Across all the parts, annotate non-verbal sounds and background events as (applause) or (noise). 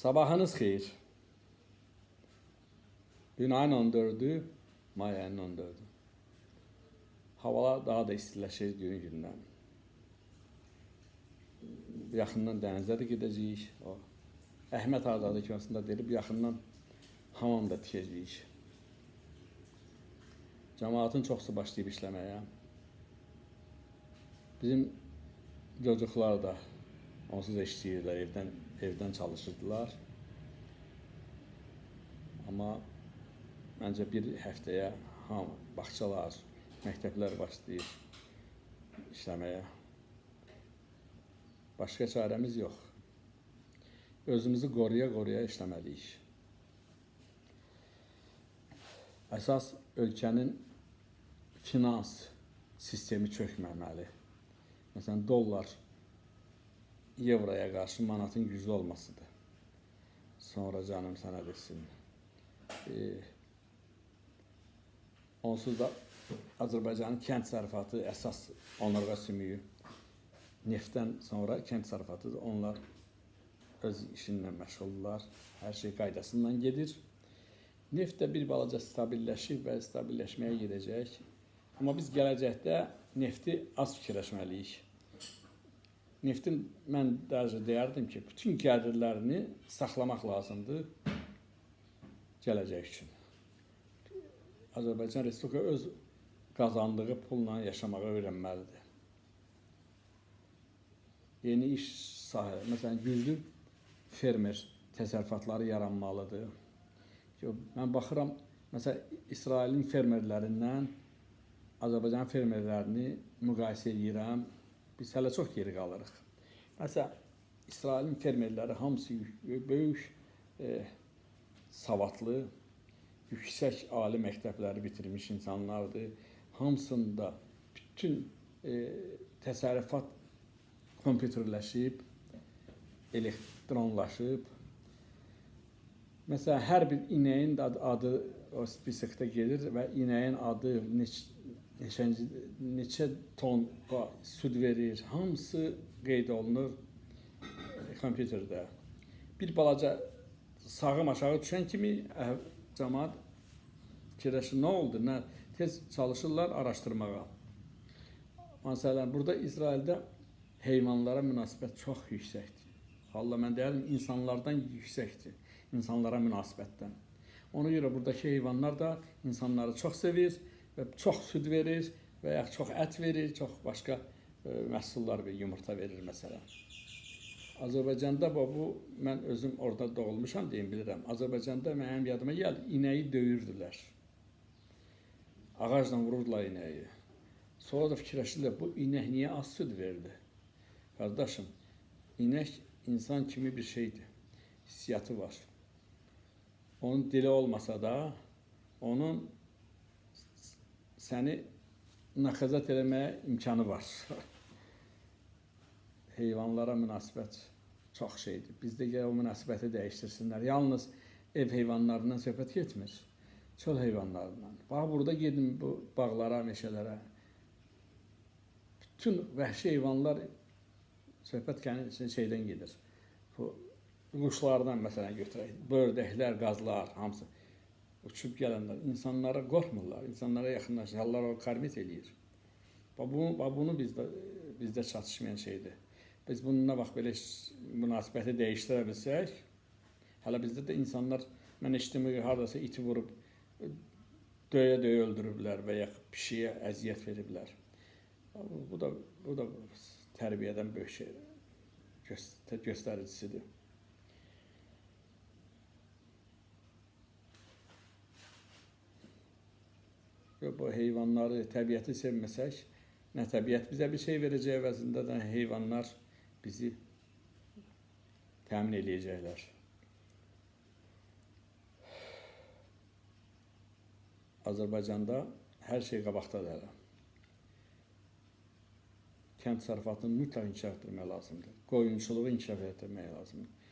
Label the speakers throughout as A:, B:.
A: Sabahınız xeyir. Dün ayın 14'ü, may ayının 14'ü. Havalar daha da istiləşir günü gündən. Yaxından dənizə də gedəcəyik. O Əhməd Azadə konsunda deyilib yaxından hamam da tikəcəyik. Cəmaatın çoxsu başlayıb işləməyə. Bizim çocuklar da onsuz da işləyirlər, evdən evdən çalışırdılar. Amma məncə bir həftəyə hamı bağçalar, məktəblər başlayır işləməyə. Başqa çarəmiz yox. Özümüzü qoruya-qoruya işləməliyik. Əsas ölkənin finans sistemi çökməməli. Məsələn, dollar euroya qarşı manatın güclü olmasıdır. Sonra canım sənə desin. E, onsuz da Azərbaycanın kənd sərfatı əsas onurğa sümüyü. Neftdən sonra kənd sərfatı onlar öz işinlə məşğuldurlar. Hər şey qaydasından gedir. Neft də bir balaca stabilləşir və stabilləşməyə gedəcək. Amma biz gələcəkdə nefti az fikirləşməliyik. Neftin mən dərəcə deyərdim ki, bütün gəlirlərini saxlamaq lazımdır gələcək üçün. Azərbaycan Respublika öz qazandığı pulla yaşamağı öyrənməlidir. Yeni iş sahələri, məsələn, güclü fermer təsərrüfatları yaranmalıdır. Yo, mən baxıram, məsələn, İsrailin fermerlərindən Azərbaycan fermerlərini müqayisə edirəm. Biz hələ çox geri qalırıq. Məsələn, İsrailin fermerləri hamısı yük- böyük e, savadlı, yüksək ali məktəbləri bitirmiş insanlardır. Hamısında bütün e, təsərrüfat kompüterləşib, elektronlaşıb. Məsələn, hər bir inəyin adı, adı o spiskdə gedir və inəyin adı neç, neçənci, neçə ton süd verir, hamısı qeyd olunur e, kompüterdə. Bir balaca sağım aşağı düşən kimi cəmaət fikirləşir, nə oldu, nə tez çalışırlar araşdırmağa. Məsələn, burada İsraildə heyvanlara münasibət çox yüksəkdir. Valla mən deyərdim, insanlardan yüksəkdir. İnsanlara münasibətdən. Ona görə buradakı heyvanlar da insanları çox sevir çox süd verir və ya çox ət verir, çox başqa məhsullar və yumurta verir məsələn. Azərbaycanda bu, bu mən özüm orada doğulmuşam deyim bilirəm. Azərbaycanda mənim yadıma gəldi, inəyi döyürdülər. Ağacla vururdular inəyi. Sonra da fikirləşdilər, bu inək niyə az süd verdi? Qardaşım, inək insan kimi bir şeydir. Hissiyatı var. Onun dili olmasa da, onun səni nakazat eləməyə imkanı var. (laughs) Heyvanlara münasibət çox şeydir. Bizdə gəl o münasibəti dəyişdirsinlər. Yalnız ev heyvanlarından söhbət getmir. Çöl heyvanlarından. Bax burada gedin bu bağlara, meşələrə. Bütün vəhşi heyvanlar söhbət kəndi şeydən gedir. Bu quşlardan məsələn götürək. Bördəklər, qazlar hamısı uçub gələnlər insanlara qorxmurlar, insanlara yaxınlaşır, hallar o karmit eləyir. Bax bunu, bizdə bizdə çatışmayan şeydir. Biz bununla bax belə münasibəti dəyişdirə bilsək, hələ bizdə də insanlar mən eşitdim ki, iti vurub döyə-döyə öldürüblər və ya pişiyə əziyyət veriblər. Bu bu da bu da tərbiyədən böyük şey göstər göstəricisidir. Bu heyvanları, təbiəti sevməsək, nə təbiət bizə bir şey verəcək əvəzində də heyvanlar bizi təmin eləyəcəklər. Azərbaycanda hər şey qabaqdadır hələ. Kənd təsərrüfatını mütləq inkişaf etdirmək lazımdır. Qoyunçuluğu inkişaf etdirmək lazımdır.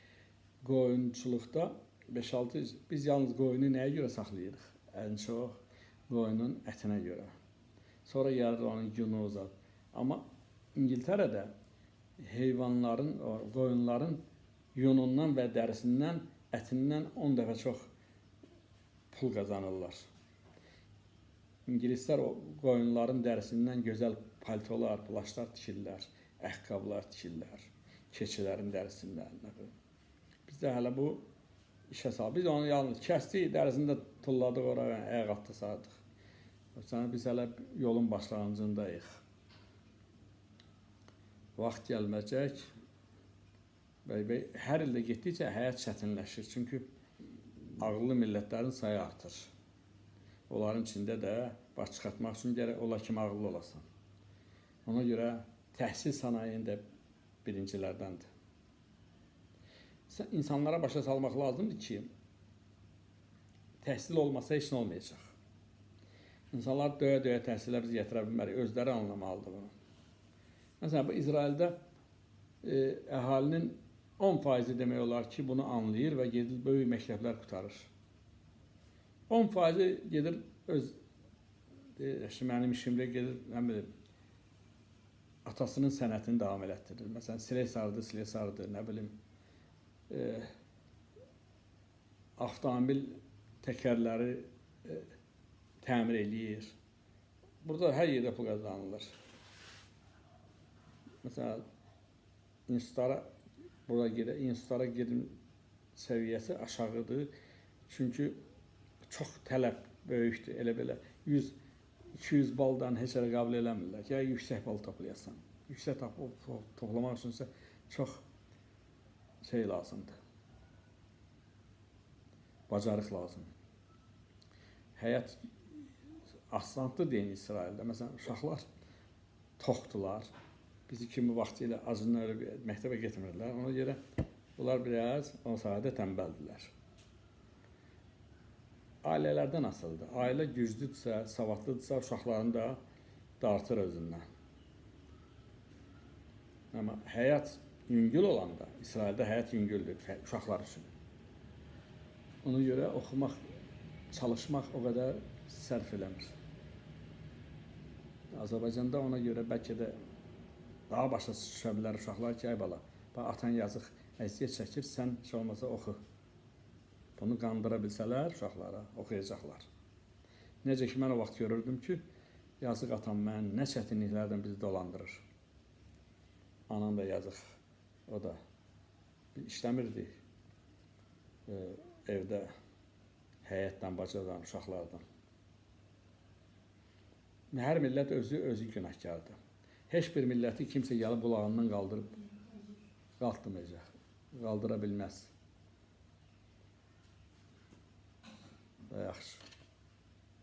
A: Qoyunçuluqda 5-6 biz yalnız qoyunu nəyə görə saxlayırıq? Ən çox qoyunun ətinə görə. Sonra gəlir onun yunu uzat. Amma İngiltərədə heyvanların, qoyunların yunundan və dərisindən, ətindən 10 dəfə çox pul qazanırlar. İngilislər o qoyunların dərisindən gözəl paltolar, plaşlar tikirlər, ayaqqabılar tikirlər, keçilərin dərisindən. Bizdə hələ bu işə sal. Biz onu yalnız kəsdik, dərisini də tulladıq oraya, ayaq altı sardıq. Sonra biz hələ yolun başlanğıcındayıq. Vaxt gəlməyəcək. Bəy bəy hər ildə getdikcə həyat çətinləşir. Çünki ağıllı sayı artır. Onların içində də baş çıxartmaq üçün gərək ola kimi ağıllı olasan. Ona görə təhsil sənayində birincilərdəndir. Sən insanlara başa salmaq lazımdır ki, təhsil olmasa heç nə olmayacaq. İnsanlar döyə-döyə təhsilə biz gətirə bilmərik. Özləri anlamalıdır bunu. Məsələn, bu İsraildə e, əhalinin 10% demək olar ki, bunu anlayır və gedib böyük məktəblər qutarır. 10% gedir öz "Əşi, mənim işimdə gedir, nə bilim, atasının sənətini davam elətdirir. Məsələn, slesardır, slesardır, nə bilim, e, avtomobil təkərləri e, təmir eləyir. Burada hər yerdə pul qazanılır. Məsələn, institutlara bura gedə, institutlara gedim səviyyəsi aşağıdır. Çünki çox tələb böyükdür. Elə belə 100 200 baldan heç yerə qəbul eləmirlər. Ya yüksək bal toplayasan. Yüksək tap toplamaq üçünsə çox şey lazımdır. Bacarıq lazımdır. Həyat aslandı deyin İsraildə. Məsələn, uşaqlar toxdular. Bizi kimi vaxtı ilə acından ölüb məktəbə getmirdilər. Ona görə bunlar biraz o sahədə tənbəldilər. Ailələrdən asılıdır. Ailə güclüdürsə, savadlıdırsa, uşaqlarını da dartır özündən. Amma həyat yüngül olanda, İsraildə həyat yüngüldür uşaqlar üçün. Ona görə oxumaq, çalışmaq o qədər sərf eləmir. Azərbaycanda ona görə bəlkə də daha başa düşə bilər uşaqlar ki, ay bala, bax atan yazıq əziyyət çəkir, sən heç olmasa oxu. Bunu qandıra bilsələr uşaqlara oxuyacaqlar. Necə ki mən o vaxt görürdüm ki, yazıq atam mən nə çətinliklərdən bizi dolandırır. Anam da yazıq. O da işləmirdi. E, evdə həyətdən, bacadan, uşaqlardan. Hər millət özü özü günahkardır. Heç bir milləti kimsə gəlib qulağından qaldırıb qaldırmayacaq. Qaldıra bilməz. Da yaxşı.